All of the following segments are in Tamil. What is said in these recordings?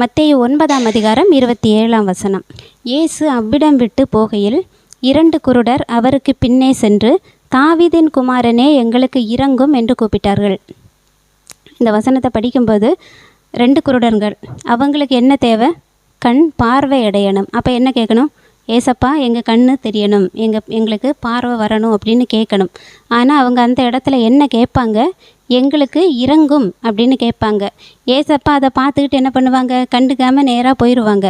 மத்திய ஒன்பதாம் அதிகாரம் இருபத்தி ஏழாம் வசனம். இயேசு அவ்விடம் விட்டு போகையில் இரண்டு குருடர் அவருக்கு பின்னே சென்று தாவிதின் குமாரனே எங்களுக்கு இறங்கும் என்று கூப்பிட்டார்கள். இந்த வசனத்தை படிக்கும்போது ரெண்டு குருடர்கள் அவங்களுக்கு என்ன தேவை? கண் பார்வை அடையணும். அப்போ என்ன கேட்கணும்? ஏசப்பா எங்கள் கண்ணு தெரியணும். எங்கள் எங்களுக்கு பார்வை வரணும் அப்படின்னு கேட்கணும். ஆனால் அவங்க அந்த இடத்துல என்ன கேட்பாங்க? எங்களுக்கு இறங்கும் அப்படின்னு கேட்பாங்க. ஏசப்பா அதை பார்த்துக்கிட்டு என்ன பண்ணுவாங்க? கண்டுக்காமல் நேராக போயிடுவாங்க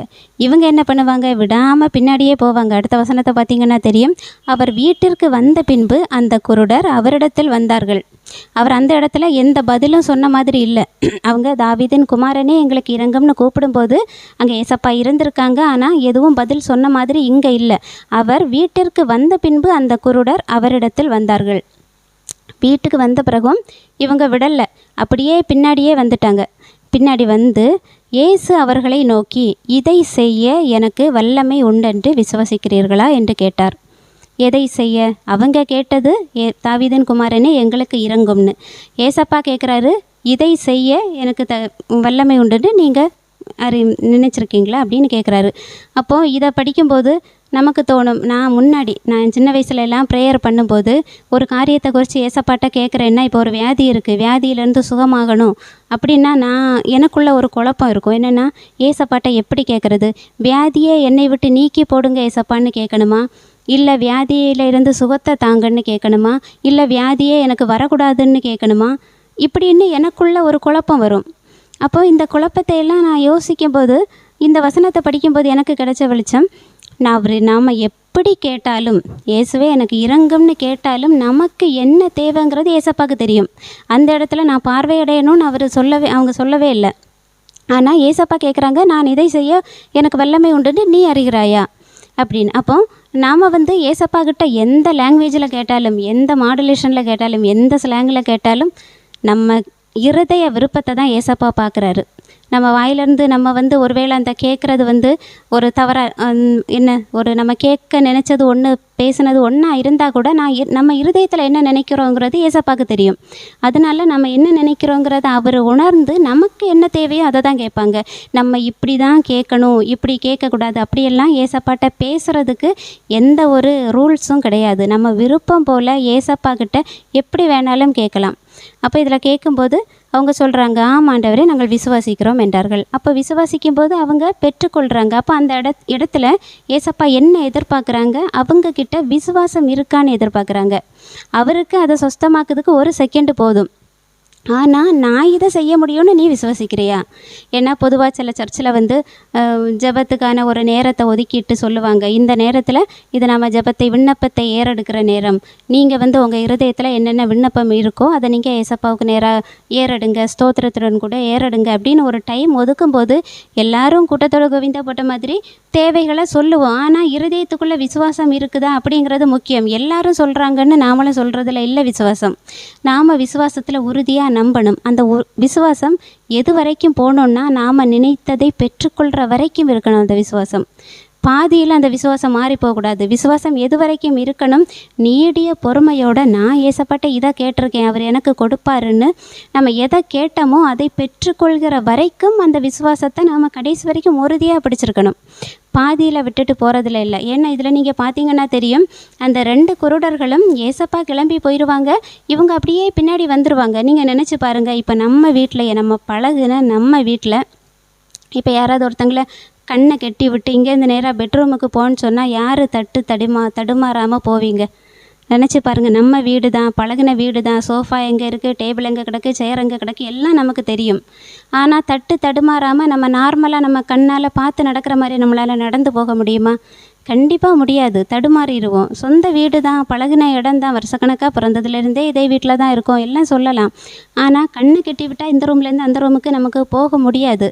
இவங்க என்ன பண்ணுவாங்க? விடாமல் பின்னாடியே போவாங்க. அடுத்த வசனத்தை பார்த்தீங்கன்னா தெரியும். அவர் வீட்டிற்கு வந்த பின்பு அந்த குருடர் அவரிடத்தில் வந்தார்கள். அவர் அந்த இடத்துல எந்த பதிலும் சொன்ன மாதிரி இல்லை. அவங்க தாவிதின் குமாரனே எங்களுக்கு இறங்கும்னு கூப்பிடும்போது அங்கே ஏசப்பா இருந்திருக்காங்க. ஆனால் எதுவும் பதில் சொன்ன மாதிரி இங்கே இல்லை. அவர் வீட்டிற்கு வந்த பின்பு அந்த குருடர் அவரிடத்தில் வந்தார்கள். வீட்டுக்கு வந்த பிறகும் இவங்க விடலை. அப்படியே பின்னாடியே வந்துட்டாங்க. பின்னாடி வந்து இயேசு அவர்களை நோக்கி இதை செய்ய எனக்கு வல்லமை உண்டென்று விசுவசிக்கிறீர்களா? என்று கேட்டார். எதை செய்ய? அவங்க கேட்டது ஏ தாவிதன் குமாரனே எங்களுக்கு இறங்கும்னு ஏசப்பா கேட்குறாரு இதை செய்ய எனக்கு த வல்லமை உண்டுன்னு நீங்கள் அறி நினச்சிருக்கீங்களா? அப்படின்னு கேட்குறாரு அப்போது இதை படிக்கும்போது நமக்கு தோணும். நான் முன்னாடி நான் சின்ன வயசுல எல்லாம் ப்ரேயர் பண்ணும்போது ஒரு காரியத்தை குறித்து ஏசப்பாட்ட கேட்குறேன்னா இப்போ ஒரு வியாதி இருக்குது வியாதியிலேருந்து சுகமாகணும் அப்படின்னா நான் எனக்குள்ள ஒரு குழப்பம் இருக்கும். என்னென்னா ஏசப்பாட்டை எப்படி கேட்குறது வியாதியே என்னை விட்டு நீக்கி போடுங்க ஏசப்பான்னு கேட்கணுமா இல்லை வியாதியில இருந்து சுகத்தை தாங்கன்னு கேட்கணுமா இல்லை வியாதியே எனக்கு வரக்கூடாதுன்னு கேட்கணுமா இப்படின்னு எனக்குள்ள ஒரு குழப்பம் வரும். அப்போது இந்த குழப்பத்தை எல்லாம் நான் யோசிக்கும்போது இந்த வசனத்தை படிக்கும்போது எனக்கு கிடைச்ச வெளிச்சம் நான் அவர் நாம் எப்படி கேட்டாலும் இயேசுவே எனக்கு இறங்கும்னு கேட்டாலும் நமக்கு என்ன தேவைங்கிறது ஏசப்பாக்கு தெரியும். அந்த இடத்துல நான் பார்வையடையணும்னு அவர் சொல்லவே அவங்க சொல்லவே இல்லை. ஆனால் ஏசப்பா கேட்குறாங்க நான் இதை செய்ய எனக்கு வல்லமை உண்டுன்னு நீ அறிகிறாயா? அப்படின்னு. அப்போ நாம் வந்து ஏசப்பா கிட்ட எந்த லாங்குவேஜில் கேட்டாலும் எந்த மாடுலேஷனில் கேட்டாலும் எந்த ஸ்லாங்கில் கேட்டாலும் நம்ம இருதய விருப்பத்தை தான் ஏசப்பா பார்க்குறாரு. நம்ம வாயிலேருந்து நம்ம வந்து ஒருவேளை அந்த கேட்குறது வந்து ஒரு தவறாக என்ன ஒரு நம்ம கேட்க நினச்சது ஒன்று பேசுனது ஒன்றா இருந்தால் கூட நான் நம்ம இருதயத்தில் என்ன நினைக்கிறோங்கிறது ஏசப்பாக்கு தெரியும். அதனால நம்ம என்ன நினைக்கிறோங்கிறத அவர் உணர்ந்து நமக்கு என்ன தேவையோ அதை தான் கேட்பாங்க. நம்ம இப்படி தான் கேட்கணும் இப்படி கேட்கக்கூடாது அப்படியெல்லாம் ஏசப்பாட்ட பேசுகிறதுக்கு எந்த ஒரு ரூல்ஸும் கிடையாது. நம்ம விருப்பம் போல் ஏசப்பா கிட்ட எப்படி வேணாலும் கேட்கலாம். அப்போ இதில் கேட்கும்போது அவங்க சொல்கிறாங்க ஆமாண்டவரே நாங்கள் விசுவாசிக்கிறோம் என்றார்கள். அப்போ விசுவாசிக்கும் போது அவங்க பெற்றுக்கொள்கிறாங்க அப்போ அந்த இட இடத்துல ஏசப்பா என்ன எதிர்பார்க்குறாங்க? அவங்க கிட்ட விசுவாசம் இருக்கான்னு எதிர்பார்க்குறாங்க. அவருக்கு அதை சொஸ்தமாக்குறதுக்கு ஒரு செகண்டு போதும். ஆனால் நான் இதை செய்ய முடியும்னு நீ விசுவாசிக்கிறியா? ஏன்னா பொதுவாக சில சர்ச்சில் வந்து ஜபத்துக்கான ஜெபத்துக்கான ஒரு நேரத்தை ஒதுக்கிட்டு சொல்லுவாங்க. இந்த நேரத்தில் இது நம்ம ஜெபத்தை விண்ணப்பத்தை ஏறெடுக்கிற நேரம். நீங்கள் வந்து உங்கள் இருதயத்தில் என்னென்ன விண்ணப்பம் இருக்கோ அதை நீங்கள் ஏசப்பாவுக்கு நேராக ஏறெடுங்க ஸ்தோத்திரத்துடன் கூட ஏறெடுங்க அப்படின்னு ஒரு டைம் ஒதுக்கும்போது எல்லாரும் கூட்டத்தோட கோவிந்தா போட்ட மாதிரி தேவைகளை சொல்லுவோம். ஆனால் இருதயத்துக்குள்ளே விசுவாசம் இருக்குதா அப்படிங்கிறது முக்கியம். எல்லாரும் சொல்கிறாங்கன்னு நாமளும் சொல்கிறதுல இல்லை விசுவாசம். நாம் விசுவாசத்தில் உறுதியாக நம்பணும். அந்த விசுவாசம் எது வரைக்கும் போகணுன்னா நாம் நினைத்ததை பெற்றுக்கொள்கிற வரைக்கும் இருக்கணும் அந்த விசுவாசம். பாதியில் அந்த விசுவாசம் மாறி போகக்கூடாது. விசுவாசம் எது வரைக்கும் இருக்கணும். நீடிய பொறுமையோட நான் ஏசப்பட்ட இதை கேட்டிருக்கேன். அவர் எனக்கு கொடுப்பாருன்னு நம்ம எதை கேட்டோமோ அதை பெற்றுக்கொள்கிற வரைக்கும் அந்த விசுவாசத்தை நாம் கடைசி வரைக்கும் உறுதியாக பிடிச்சிருக்கணும். பாதியில் விட்டுட்டு போகிறதுல இல்லை. ஏன்னா இதில் நீங்கள் பார்த்தீங்கன்னா தெரியும் அந்த ரெண்டு குருடர்களும் ஏசப்பா கிளம்பி போயிடுவாங்க இவங்க அப்படியே பின்னாடி வந்துடுவாங்க நீங்கள் நினச்சி பாருங்கள் இப்போ நம்ம வீட்டில் நம்ம பழகுன நம்ம வீட்டில் இப்போ யாராவது ஒருத்தங்களை கண்ணை கெட்டி விட்டு இங்கேருந்து நேராக பெட்ரூமுக்கு போன்னு சொன்னால் யார் தட்டு தடுமா தடுமாறாமல் போவீங்க? நினச்சி பாருங்கள் நம்ம வீடு தான் பழகின வீடு தான் சோஃபா எங்கே இருக்குது டேபிள் எங்கே கிடக்கு சேர் எங்கே கிடக்கு எல்லாம் நமக்கு தெரியும். ஆனால் தட்டு தடுமாறாமல் நம்ம நார்மலாக நம்ம கண்ணால் பார்த்து நடக்கிற மாதிரி நம்மளால் நடந்து போக முடியுமா? கண்டிப்பாக முடியாது. தடுமாறிடுவோம். சொந்த வீடு தான் பழகின இடம் தான் வருஷக்கணக்காக பிறந்ததுலேருந்தே இதே வீட்டில் தான் இருக்கோம். எல்லாம் சொல்லலாம். ஆனால் கண்ணு கெட்டி விட்டால் இந்த ரூம்லேருந்து அந்த ரூமுக்கு நமக்கு போக முடியாது.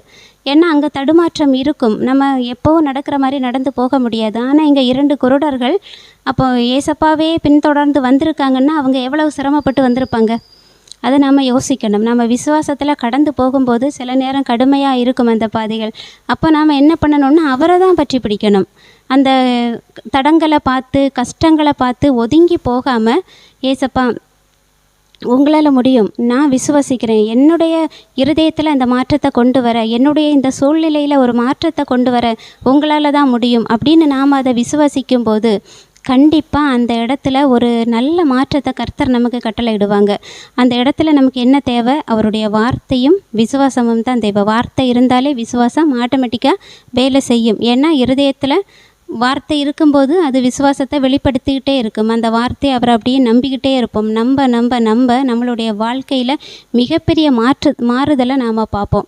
ஏன்னா அங்கே தடுமாற்றம் இருக்கும். நம்ம எப்போவும் நடக்கிற மாதிரி நடந்து போக முடியாது. ஆனால் இங்கே இரண்டு குருடர்கள் அப்போ ஏசப்பாவே பின்தொடர்ந்து வந்திருக்காங்கன்னா அவங்க எவ்வளவு சிரமப்பட்டு வந்திருப்பாங்க? அதை நாம் யோசிக்கணும். நம்ம விசுவாசத்தில் கடந்து போகும்போது சில நேரம் கடுமையாக இருக்கும் அந்த பாதைகள். அப்போ நாம் என்ன பண்ணணும்னா அவரை தான் பற்றி பிடிக்கணும். அந்த தடங்களை பார்த்து கஷ்டங்களை பார்த்து ஒதுங்கி போகாமல் ஏசப்பா உங்களால் முடியும். நான் விசுவாசிக்கிறேன். என்னுடைய இருதயத்தில் இந்த மாற்றத்தை கொண்டு வர என்னுடைய இந்த சூழ்நிலையில் ஒரு மாற்றத்தை கொண்டு வர உங்களால் தான் முடியும் அப்படின்னு நாம் அதை விசுவாசிக்கும் போது கண்டிப்பாக அந்த இடத்துல ஒரு நல்ல மாற்றத்தை கர்த்தர் நமக்கு கட்டளையிடுவாங்க. அந்த இடத்துல நமக்கு என்ன தேவை? அவருடைய வார்த்தையும் விசுவாசமும் தான் தேவை. வார்த்தை இருந்தாலே விசுவாசம் ஆட்டோமேட்டிக்காக வேலை செய்யும். ஏன்னா இருதயத்தில் வார்த்தை இருக்கும்போது அது விசுவாசத்தை வெளிப்படுத்திக்கிட்டே இருக்கும். அந்த வார்த்தையை அவரை அப்படியே நம்பிக்கிட்டே இருப்போம். நம்ப நம்ப நம்ப நம்மளுடைய வாழ்க்கையில் மிகப்பெரிய மாற்று மாறுதலை நாம் பார்ப்போம்.